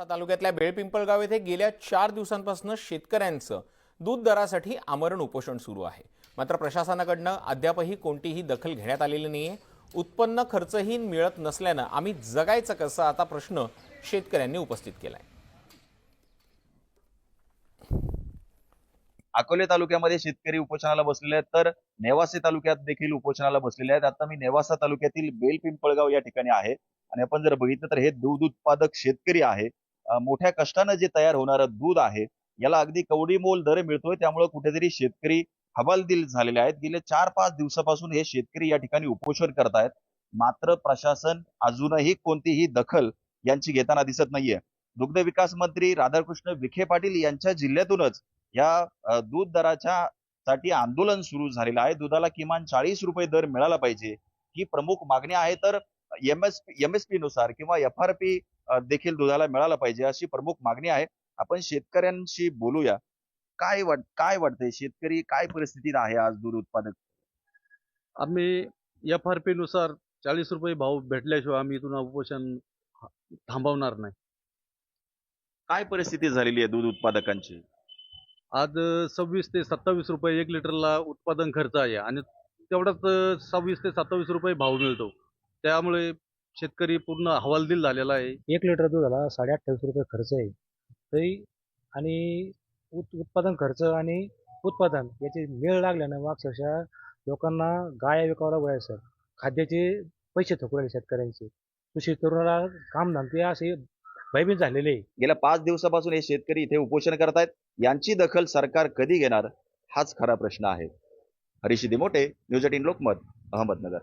नेवासा तालुक्यातल्या बेळपिंपळगाव येथे गेल्या चार दिवसांपासून शेतकऱ्यांचं दूध दरासाठी आमरण उपोषण सुरू आहे. मात्र प्रशासनाकडनं अद्यापही कोणतीही दखल घेण्यात आलेली नाहीये. उत्पन्न खर्चही मिळत नसल्यानं आम्ही जगायचं कसं आता प्रश्न शेतकऱ्यांनी उपस्थित केलाय. अकोले तालुक्यामध्ये शेतकरी उपोषणाला बसलेले आहेत तर नेवासे तालुक्यात देखील उपोषणाला बसलेले आहेत. आता मी नेवासा तालुक्यातील बेलपिंपळगाव या ठिकाणी आहे. आणि आपण जर बघितलं तर हे दूध उत्पादक शेतकरी आहे. मोठ्या कष्टानं जे तयार होणारं दूध आहे याला अगदी कवडी मोल दर मिळतोय. त्यामुळे कुठेतरी शेतकरी हवालदिल झालेले आहेत. गेले चार पाच दिवसापासून हे शेतकरी या ठिकाणी उपोषण करतायत. मात्र प्रशासन अजूनही कोणतीही दखल यांची घेताना दिसत नाहीये. दुग्ध विकास मंत्री राधाकृष्ण विखे पाटील यांच्या जिल्ह्यातूनच या दूध दराच्या साठी आंदोलन सुरू झालेलं आहे. दुधाला किमान चाळीस रुपये दर मिळाला पाहिजे. ही प्रमुख मागणी आहे. तर एमएस एम एस पी नुसार किंवा एफ आर पी देखील दुधाला मिळाला पाहिजे अशी प्रमुख मागणी आहे. आपण शेतकऱ्यांशी बोलूया. काय वाट काय वाटतंय? शेतकरी काय परिस्थितीत आहे आज दूध उत्पादक? आम्ही एफ आर पी नुसार चाळीस रुपये भाव भेटल्याशिवाय आम्ही इथून उपोषण थांबवणार नाही. काय परिस्थिती झालेली आहे दूध उत्पादकांची? आज सव्वीस ते सत्तावीस रुपये एक लिटरला उत्पादन खर्च आहे आणि तेवढाच सव्वीस ते सत्तावीस रुपये भाव मिळतो. त्यामुळे शेतकरी पूर्ण हवालदिल झालेला आहे. एक लिटर दुधाला साडे अठ्ठावीस रुपये खर्च आहे. तरी आणि उत उत्पादन खर्च आणि उत्पादन याची मेळ लागल्यानं मग अक्षरशः लोकांना गाया विकावं लागू आहे सर. खाद्याचे पैसे थकू राहिले शेतकऱ्यांचे. कृषी तरुणाला काम धंदे असे भयभीत झालेले आहे. गेल्या पाच दिवसापासून हे शेतकरी इथे उपोषण करतायत. यांची दखल सरकार कधी घेणार? हाच खरा प्रश्न आहे. Harish Dimote news eighteen Lokmat Ahmednagar.